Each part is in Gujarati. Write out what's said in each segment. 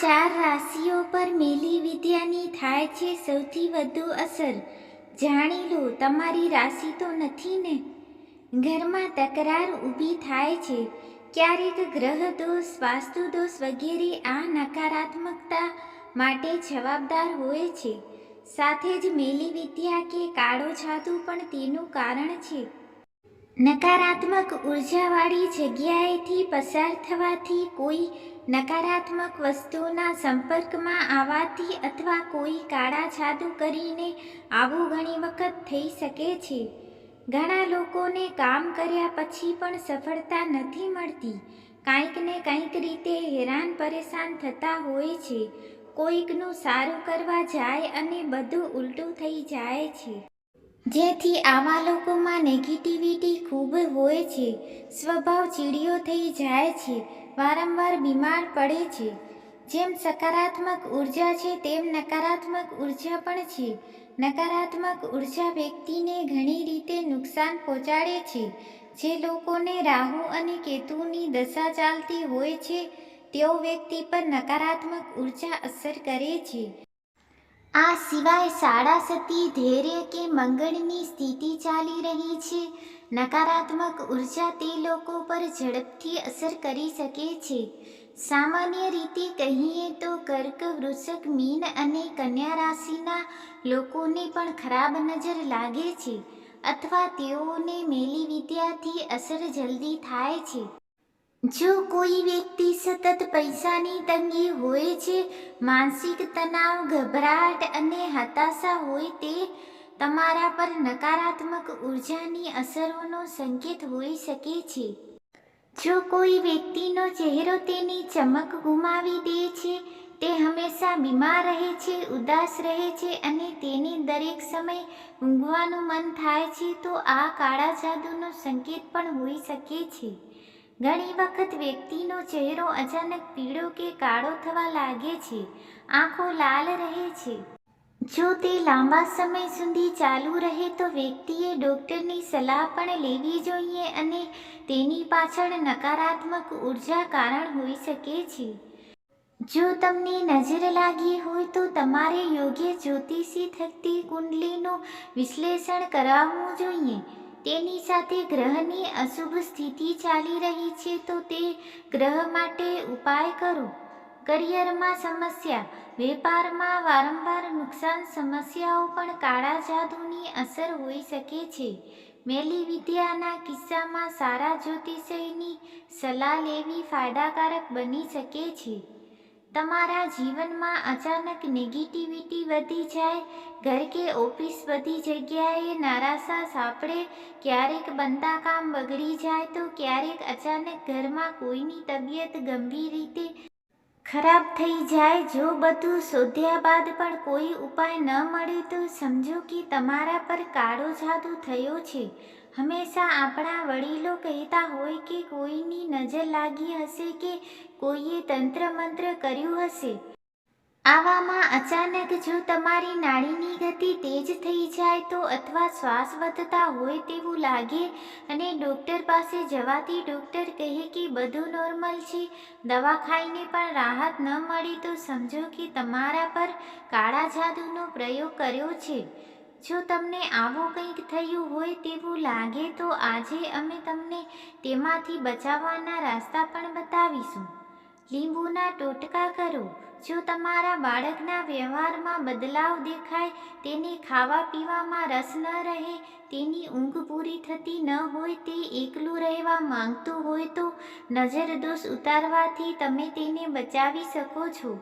ચાર રાશિઓ પર મેલી વિદ્યાની થાય છે સૌથી વધુ અસર. જાણી લો, તમારી રાશિ તો નથી ને? ઘરમાં તકરાર ઊભી થાય છે. ક્યારેક ગ્રહ દોષ વાસ્તુ દોષ વગેરે આ નકારાત્મકતા માટે જવાબદાર હોય છે. સાથે જ મેલી વિદ્યા કે કાળો જાદુ પણ તેનું કારણ છે. નકારાત્મક ઉર્જાવાળી જગ્યાએથી પસાર થવાથી કોઈ નકારાત્મક વસ્તુના સંપર્કમાં આવવાથી અથવા કોઈ કાળા જાદુ કરીને આવું ઘણી વખત થઈ શકે છે. ઘણા લોકોને કામ કર્યા પછી પણ સફળતા નથી મળતી. કાંઈક ને કંઈક રીતે હેરાન પરેશાન થતા હોય છે. કોઈકનું સારું કરવા જાય અને બધું ઉલટું થઈ જાય છે. જેથી આવા લોકોમાં નેગેટિવિટી ખૂબ હોય છે, સ્વભાવ ચીડિયો થઈ જાય છે, વારંવાર બીમાર પડે છે. જેમ સકારાત્મક ઊર્જા છે, તેમ નકારાત્મક ઊર્જા પણ છે. નકારાત્મક ઊર્જા વ્યક્તિને ઘણી રીતે નુકસાન પહોંચાડે છે. જે લોકોને રાહુ અને કેતુની દશા ચાલતી હોય છે, તેઓ વ્યક્તિ પર નકારાત્મક ઊર્જા અસર કરે છે. આ સિવાય સાડા સતી ધૈર્ય કે મંગળની સ્થિતિ ચાલી રહી છે. નકારાત્મક ઊર્જા તે લોકો પર ઝડપથી અસર કરી શકે છે. સામાન્ય રીતે કહીએ તો કર્ક, વૃષક, મીન અને કન્યા રાશિના લોકોને પણ ખરાબ નજર લાગે છે અથવા તેઓને મેલી વિદ્યાથી અસર જલ્દી થાય છે. જો કોઈ વ્યક્તિ સતત પૈસાની તંગી હોય છે, માનસિક તણાવ, ગભરાટ અને હતાશા હોય તે તમારા પર નકારાત્મક ઉર્જાની અસરોનો સંકેત હોઈ શકે છે. જો કોઈ વ્યક્તિનો ચહેરો તેની ચમક ગુમાવી દે છે, તે હંમેશા બીમાર રહે છે, ઉદાસ રહે છે અને તેને દરેક સમય ઊંઘવાનું મન થાય છે, તો આ કાળા જાદુનો સંકેત પણ હોઈ શકે છે. ઘણી વખત વ્યક્તિનો ચહેરો અચાનક પીળો કે કાળો થવા લાગે છે. આંખો લાલ રહે છે. જો તે લાંબા સમય સુધી ચાલુ રહે તો વ્યક્તિએ ડૉક્ટરની સલાહ પણ લેવી જોઈએ અને તેની પાછળ નકારાત્મક ઊર્જા કારણ હોઈ શકે છે. જો તમને નજર લાગી હોય તો તમારે યોગ્ય જ્યોતિષી થકતી કુંડલીનું વિશ્લેષણ કરાવવું જોઈએ. તેની સાથે ગ્રહની અશુભ સ્થિતિ ચાલી રહી છે તો તે ગ્રહ માટે ઉપાય કરો. કરિયરમાં સમસ્યા. વેપારમાં વારંવાર નુકસાન સમસ્યાઓ પણ કાળા જાદુની અસર હોઈ શકે છે. મેલી વિદ્યાના કિસ્સામાં સારા જ્યોતિષયની સલાહ લેવી ફાયદાકારક બની શકે છે. તમારા જીવનમાં અચાનક નેગેટિવિટી વધી જાય, ઘર કે ઓફિસ બધી જગ્યાએ નારાશા સાંપડે, ક્યારેક બનતા કામ બગડી જાય તો ક્યારેક અચાનક ઘરમાં કોઈની તબિયત ગંભીર રીતે ખરાબ થઈ જાય. જો બધું શોધ્યા બાદ પણ કોઈ ઉપાય ન મળે તો સમજો કે તમારા પર કાળો જાદુ થયો છે. હંમેશા આપણા વડીલો કહેતા હોય કે કોઈની નજર લાગી હશે કે કોઈએ તંત્ર મંત્ર કર્યું હશે. આવામાં અચાનક જો તમારી નાડીની ગતિ તેજ થઈ જાય તો અથવા શ્વાસ વધતા હોય તેવું લાગે અને ડૉક્ટર પાસે જવાથી ડૉક્ટર કહે કે બધું નોર્મલ છે. દવા ખાઈને પણ રાહત ન મળી તો સમજો કે તમારા પર કાળા જાદુનો પ્રયોગ કર્યો છે. જો તમને આવું કંઈક થયું હોય તેવું લાગે તો આજે અમે તમને તેમાંથી બચાવવાના રાસ્તા પણ બતાવીશું. લીંબુના ટોટકા કરો. જો તમારા બાળકના વ્યવહારમાં બદલાવ દેખાય, તેને ખાવા પીવામાં રસ ન રહે, તેની ઊંઘ પૂરી થતી ન હોય, તે એકલું રહેવા માંગતું હોય તો નજર દોષ ઉતારવાથી તમે તેને બચાવી શકો છો.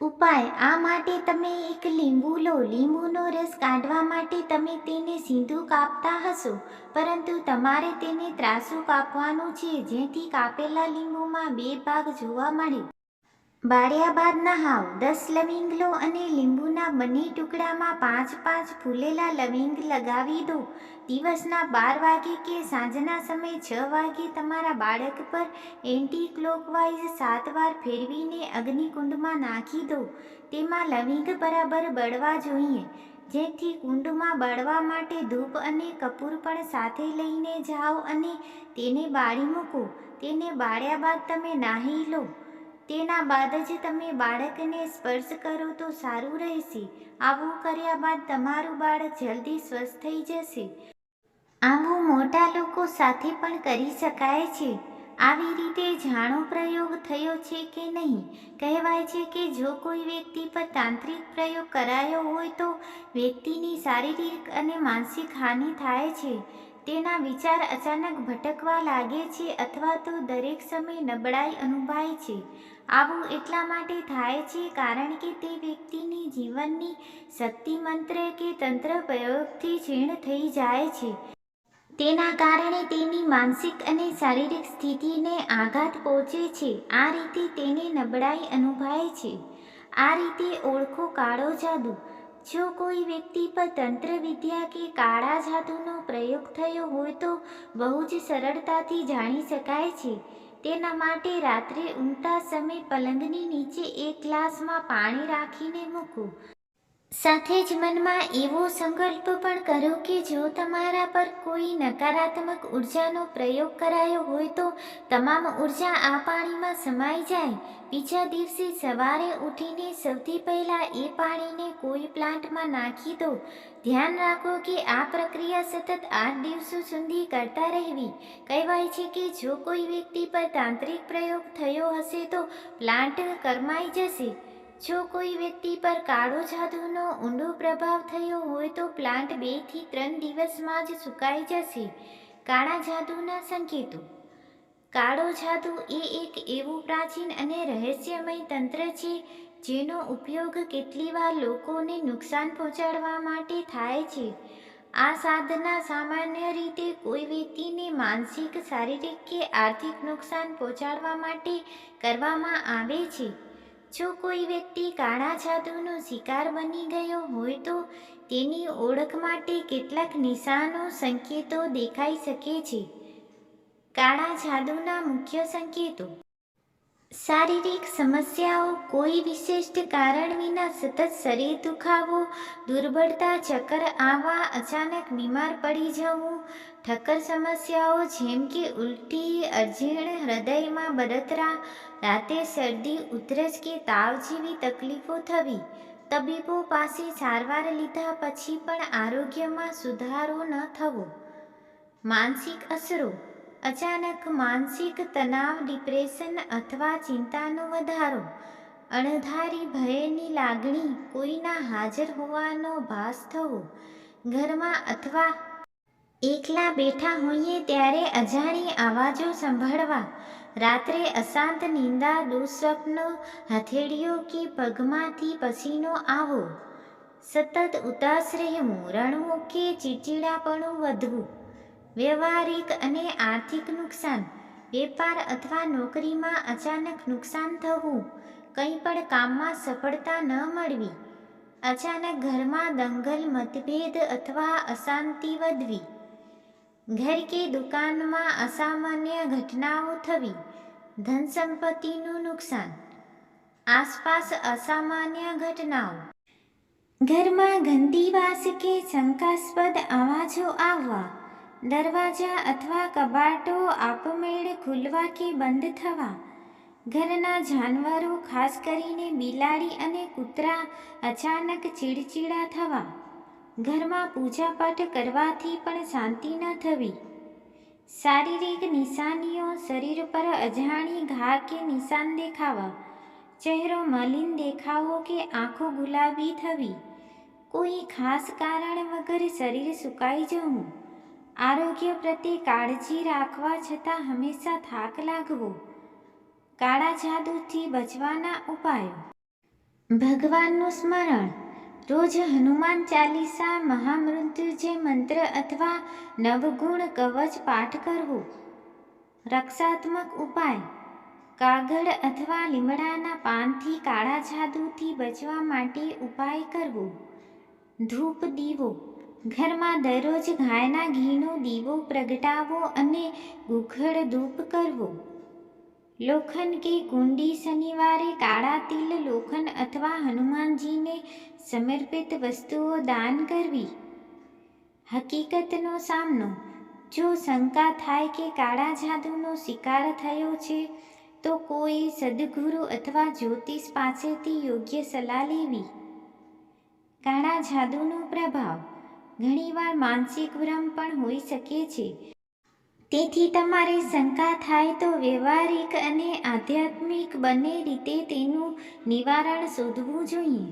ઉપાય, આ માટે તમે એક લીંબુ લો. લીંબુનો રસ કાઢવા માટે તમે તેને સીધું કાપતા હશો, પરંતુ તમારે તેને ત્રાસું કાપવાનું છે. જેથી કાપેલા લીંબુમાં બે ભાગ જોવા મળે. બાળ્યા બાદ નહાવ દસ લવિંગ લો અને લીંબુના બંને ટુકડામાં પાંચ પાંચ ફૂલેલા લવિંગ લગાવી દો. દિવસના બાર વાગે કે સાંજના સમયે છ વાગે તમારા બાળક પર એન્ટી ક્લોકવાઇઝ સાત વાર ફેરવીને અગ્નિકુંડમાં નાખી દો. તેમાં લવિંગ બરાબર બળવા જોઈએ. જેથી કુંડમાં બળવા માટે ધૂપ અને કપૂર પણ સાથે લઈને જાઓ અને તેને બાળી મૂકો. તેને બાળ્યા બાદ તમે નાહી લો. તેના બાદ જ તમે બાળકને સ્પર્શ કરો તો સારું રહેશે. આવું કર્યા બાદ તમારું બાળક જલ્દી સ્વસ્થ થઈ જશે. આવું મોટા લોકો સાથે પણ કરી શકાય છે. આવી રીતે જાણો પ્રયોગ થયો છે કે નહીં? કહેવાય છે કે જો કોઈ વ્યક્તિ પર તાંત્રિક પ્રયોગ કરાયો હોય તો વ્યક્તિની શારીરિક અને માનસિક હાનિ થાય છે. તેના વિચાર અચાનક ભટકવા લાગે છે અથવા તો દરેક સમયે નબળાઈ અનુભવાય છે. આવું એટલા માટે થાય છે કારણ કે તે વ્યક્તિની જીવનની શક્તિ મંત્ર કે તંત્ર પ્રયોગથી ક્ષીણ થઈ જાય છે. તેના કારણે તેની માનસિક અને શારીરિક સ્થિતિને આઘાત પહોંચે છે. આ રીતે તેને નબળાઈ અનુભવાય છે. આ રીતે ઓળખો કાળો જાદુ. જો કોઈ વ્યક્તિ પર તંત્ર વિદ્યા કે કાળા જાદુનો પ્રયોગ થયો હોય તો બહુ જ સરળતાથી જાણી શકાય છે. તેના માટે રાત્રે ઊંઘતા સમયે પલંગની નીચે એક ગ્લાસમાં પાણી રાખીને મૂકવું સાથે જ મનમાં એવો સંકલ્પ પણ કરો કે જો તમારા પર કોઈ નકારાત્મક ઉર્જાનો પ્રયોગ કરાયો હોય તો તમામ ઊર્જા આ પાણીમાં સમાઈ જાય. બીજા દિવસે સવારે ઉઠીને સૌથી પહેલાં એ પાણીને કોઈ પ્લાન્ટમાં નાખી દો. ધ્યાન રાખો કે આ પ્રક્રિયા સતત આઠ દિવસો સુધી કરતા રહેવી. કહેવાય છે કે જો કોઈ વ્યક્તિ પર તાંત્રિક પ્રયોગ થયો હશે તો પ્લાન્ટ કરમાઈ જશે. જો કોઈ વ્યક્તિ પર કાળો જાદુનો ઊંડો પ્રભાવ થયો હોય તો પ્લાન્ટ બેથી ત્રણ દિવસમાં જ સુકાઈ જશે. કાળા જાદુના સંકેતો. કાળો જાદુ એ એક એવું પ્રાચીન અને રહસ્યમય તંત્ર છે, જેનો ઉપયોગ કેટલી વાર લોકોને નુકસાન પહોંચાડવા માટે થાય છે. આ સાધના સામાન્ય રીતે કોઈ વ્યક્તિને માનસિક, શારીરિક કે આર્થિક નુકસાન પહોંચાડવા માટે કરવામાં આવે છે. જો કોઈ વ્યક્તિ કાળા જાદુનો શિકાર બની ગયો હોય તો તેની ઓળખ માટે કેટલાક નિશાનો સંકેતો દેખાઈ શકે છે. કાળા જાદુના મુખ્ય સંકેતો. શારીરિક સમસ્યાઓ કોઈ વિશિષ્ટ કારણ વિના સતત શરીર દુખાવો, દુર્બળતા, ચક્કર આવવા, અચાનક બીમાર પડી જવું ઠક્કર સમસ્યાઓ જેમ કે ઉલટી અજીર્ણ હૃદયમાં બળતરા રાતે શરદી, ઉધરસ કે તાવ જેવી તકલીફો થવી. તબીબો પાસે સારવાર લીધા પછી પણ આરોગ્યમાં સુધારો ન થવો. માનસિક અસરો. અચાનક માનસિક તણાવ, ડિપ્રેશન અથવા ચિંતાનો વધારો. અણધારી ભયની લાગણી કોઈના હાજર હોવાનો ભાસ થવો. ઘરમાં અથવા એકલા બેઠા હોઈએ ત્યારે અજાણી આવાજો સંભાળવા, રાત્રે અશાંત નિંદા, દુઃસ્વપ્નો, હથેળીઓ કે પગમાંથી પસીનો આવો. સતત ઉદાસ રહેવું રણવું કે ચીચીડાપણું વધવું. વ્યવહારિક અને આર્થિક નુકસાન, વેપાર અથવા નોકરીમાં અચાનક નુકસાન થવું કંઈ પણ કામમાં સફળતા ન મળવી. અચાનક ઘરમાં દંગલ, મતભેદ અથવા અશાંતિ વધવી. ઘર કે દુકાનમાં અસામાન્ય ઘટનાઓ થવી ધન સંપત્તિનું નુકસાન, આસપાસ અસામાન્ય ઘટનાઓ. ઘરમાં ગંદી વાસ કે શંકાસ્પદ અવાજો આવવા, દરવાજા અથવા કબાટો આપમેળે ખુલવા કે બંધ થવા, ઘરના જાનવરો ખાસ કરીને બિલાડી અને કૂતરા અચાનક ચીડચીડા થવા ઘરમાં પૂજાપાઠ કરવાથી પણ શાંતિ ન થવી. શારીરિક નિશાનીઓ શરીર પર અજાણી ઘા કે નિશાન દેખાવા, ચહેરો મલિન દેખાવો કે આંખો ગુલાબી થવી. કોઈ ખાસ કારણ વગર શરીર સુકાઈ જવું. આરોગ્ય પ્રત્યે કાળજી રાખવા છતાં હંમેશા થાક લાગવો. કાળા જાદુથી બચવાના ઉપાયો. ભગવાનનું સ્મરણ. રોજ હનુમાન ચાલીસા મહામૃત્યુજય મંત્ર અથવા નવગુણ કવચ પાઠ કરવો. રક્ષાત્મક ઉપાય. કાગળ અથવા લીમડાના પાનથી કાળા જાદુથી બચવા માટે ઉપાય કરવો. ધૂપ દીવો. ઘરમાં દરરોજ ગાયના ઘીનો દીવો પ્રગટાવો અને ગુખડ ધૂપ કરવો. લોખંડ કે કુંડી શનિવારે કાળા તિલ, લોખંડ અથવા હનુમાનજીને સમર્પિત વસ્તુઓ દાન કરવી. હકીકતનો સામનો. જો શંકા થાય કે કાળા જાદુનો શિકાર થયો છે, તો કોઈ સદગુરુ અથવા જ્યોતિષ પાસેથી યોગ્ય સલાહ લેવી. કાળા જાદુનો પ્રભાવ. ઘણીવાર માનસિક ભ્રમ પણ હોઈ શકે છે. તેથી તમારે શંકા થાય તો વ્યવહારિક અને આધ્યાત્મિક બંને રીતે તેનું નિવારણ શોધવું જોઈએ.